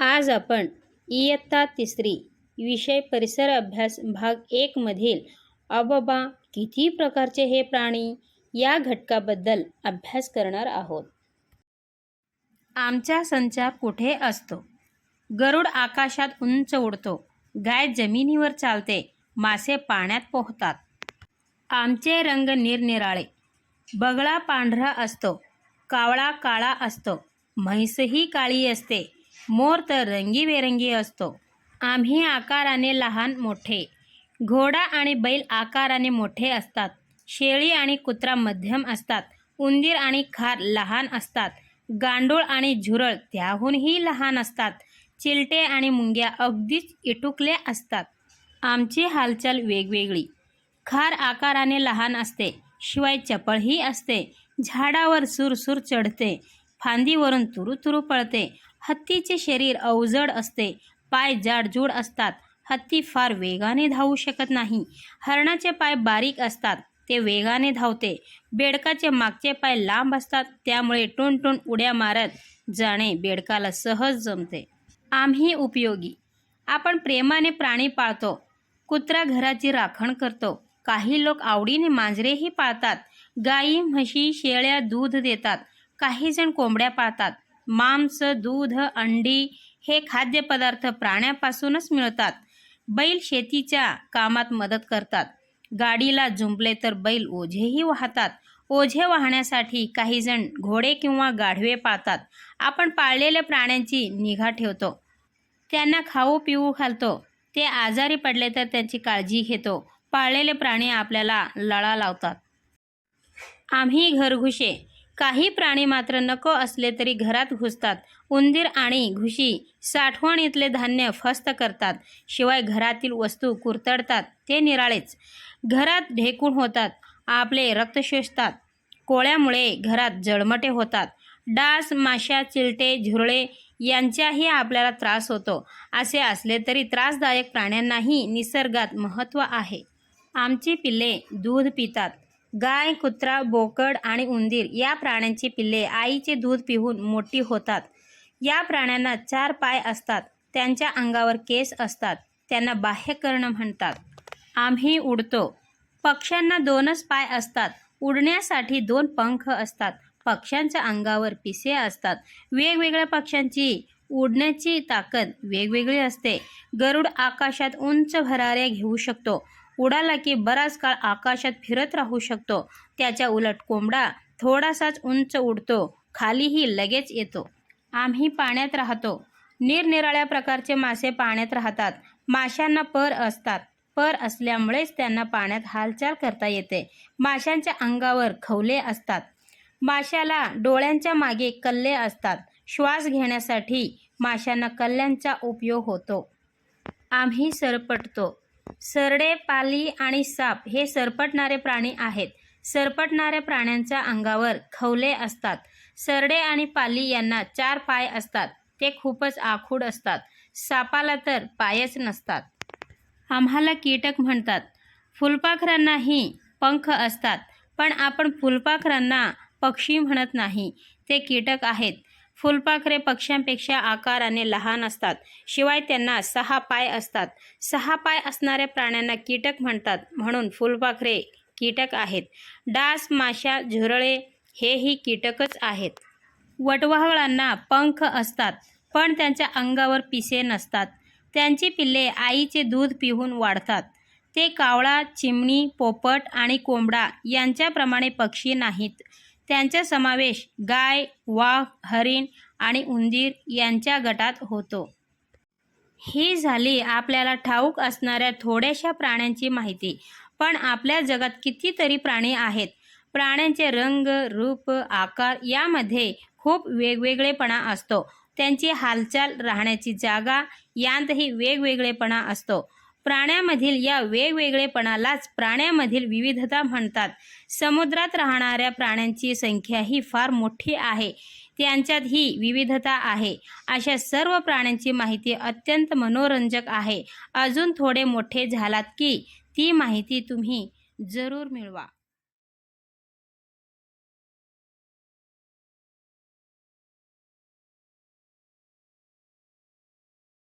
आज आपण इयत्ता तिसरी विषय परिसर अभ्यास भाग एकमधील अबबा किती प्रकारचे हे प्राणी या घटकाबद्दल अभ्यास करणार आहोत. आमचा संचार कुठे असतो? गरुड आकाशात उंच उडतो गाय जमिनीवर चालते मासे पाण्यात पोहतात. आमचे रंग निरनिराळे बगळा पांढरा असतो कावळा काळा असतो म्हैसही काळी असते मोर तर रंगीबेरंगी असतो. आम्ही आकाराने लहान मोठे. घोडा आणि बैल आकाराने मोठे असतात. शेळी आणि कुत्रा मध्यम असतात. उंदीर आणि खार लहान असतात. गांडूळ आणि झुरळ त्याहूनही लहान असतात. चिलटे आणि मुंग्या अगदीच इटुकल्या असतात. आमची हालचाल वेगवेगळी. खार आकाराने लहान असते. शिवाय चपळही असते. झाडावर सुरसूर चढते. फांदीवरून तुरू पळते. हत्तीचे शरीर अवजड असते पाय जाडजूड असतात. हत्ती फार वेगाने धावू शकत नाही. हरणाचे पाय बारीक असतात ते वेगाने धावते. बेडकाचे मागचे पाय लांब असतात त्यामुळे टुनटुन उड्या मारत जाणे बेडकाला सहज जमते. आम्ही उपयोगी. आपण प्रेमाने प्राणी पाळतो कुत्रा घराची राखण करतो. काही लोक आवडीने मांजरेही पाळतात. गाई म्हशी शेळ्या दूध देतात. काही जण कोंबड्या पाळतात. मांस दूध अंडी हे खाद्यपदार्थ प्राण्यापासूनच मिळतात. बैल शेतीच्या कामात मदत करतात. गाडीला जुंपले तर बैल ओझेही वाहतात. ओझे वाहण्यासाठी काही जण घोडे किंवा गाढवे पाळतात. आपण पाळलेल्या प्राण्यांची निगा ठेवतो. त्यांना खाऊ पिऊ घालतो. ते आजारी पडले तर त्यांची काळजी घेतो. पाळलेले प्राणी आपल्याला लळा लावतात. आम्ही घरघुशे काही प्राणी मात्र नको असले तरी घरात घुसतात. उंदीर आणि घुशी साठवणीतले धान्य फस्त करतात. शिवाय घरातील वस्तू कुरतडतात. ते निराळेच. घरात ढेकूण होतात. आपले रक्त शोषतात. कोळ्यामुळे घरात जळमटे होतात. डास माशा चिलटे झुरळे यांच्याही आपल्याला त्रास होतो. असे असले तरी त्रासदायक प्राण्यांनाही निसर्गात महत्त्व आहे. आमची पिल्ले दूध पितात. गाय कुत्रा बोकड आणि उंदीर या प्राण्यांची पिल्ले आईचे दूध पिऊन मोठी होतात. या प्राण्यांना चार पाय असतात. त्यांच्या अंगावर केस असतात. त्यांना बाह्यकर्ण म्हणतात. आम्ही उडतो. पक्ष्यांना दोनच पाय असतात. उडण्यासाठी दोन पंख असतात. पक्ष्यांच्या अंगावर पिसे असतात. वेगवेगळ्या पक्ष्यांची उडण्याची ताकद वेगवेगळी असते. गरुड आकाशात उंच भराऱ्या घेऊ शकतो. उडाला की बराच काळ आकाशात फिरत राहू शकतो. त्याच्या उलट कोंबडा थोडासाच उंच उडतो. खालीही लगेच येतो. आम्ही पाण्यात राहतो. निरनिराळ्या प्रकारचे मासे पाण्यात राहतात. माशांना पर असतात. पर असल्यामुळेच त्यांना पाण्यात हालचाल करता येते. माशांच्या अंगावर खवले असतात. माशाला डोळ्यांच्या मागे कल्ले असतात. श्वास घेण्यासाठी माशांना कल्ल्यांचा उपयोग होतो. आम्ही सरपटतो. सरडे पाली आणि साप हे सरपटणारे प्राणी आहेत. सरपटणाऱ्या प्राण्यांच्या अंगावर खवले असतात. सरडे आणि पाली यांना चार पाय असतात. ते खूपच आखूड असतात. सापाला तर पायच नसतात. आम्हाला कीटक म्हणतात. फुलपाखरांनाही पंख असतात. पण आपण फुलपाखरांना पक्षी म्हणत नाही. ते कीटक आहेत. फुलपाखरे पक्ष्यांपेक्षा आकाराने लहान असतात. शिवाय त्यांना सहा पाय असतात. सहा पाय असणाऱ्या प्राण्यांना कीटक म्हणतात. म्हणून फुलपाखरे कीटक आहेत. डास माशा झुरळे हेही कीटकच आहेत. वटवावळांना पंख असतात पण त्यांच्या अंगावर पिसे नसतात. त्यांची पिल्ले आईचे दूध पिऊन वाढतात. ते कावळा चिमणी पोपट आणि कोंबडा यांच्याप्रमाणे पक्षी नाहीत. त्यांचा समावेश गाय वाघ हरिण आणि उंदीर यांच्या गटात होतो. ही झाली आपल्याला ठाऊक असणाऱ्या थोड्याशा प्राण्यांची माहिती. पण आपल्या जगात कितीतरी प्राणी आहेत. प्राण्यांचे रंग रूप आकार यामध्ये खूप वेगवेगळेपणा असतो. त्यांची हालचाल राहण्याची जागा यांतही वेगवेगळेपणा असतो. प्राण्यामधील या वेगवेगळेपणालाच प्राण्यामधील विविधता म्हणतात. समुद्रात राहणाऱ्या प्राण्यांची संख्या ही फार मोठी आहे. त्यांच्यात ही विविधता आहे. अशा सर्व प्राण्यांची माहिती अत्यंत मनोरंजक आहे. अजून थोडे मोठे झालात की ती माहिती तुम्ही जरूर मिळवा.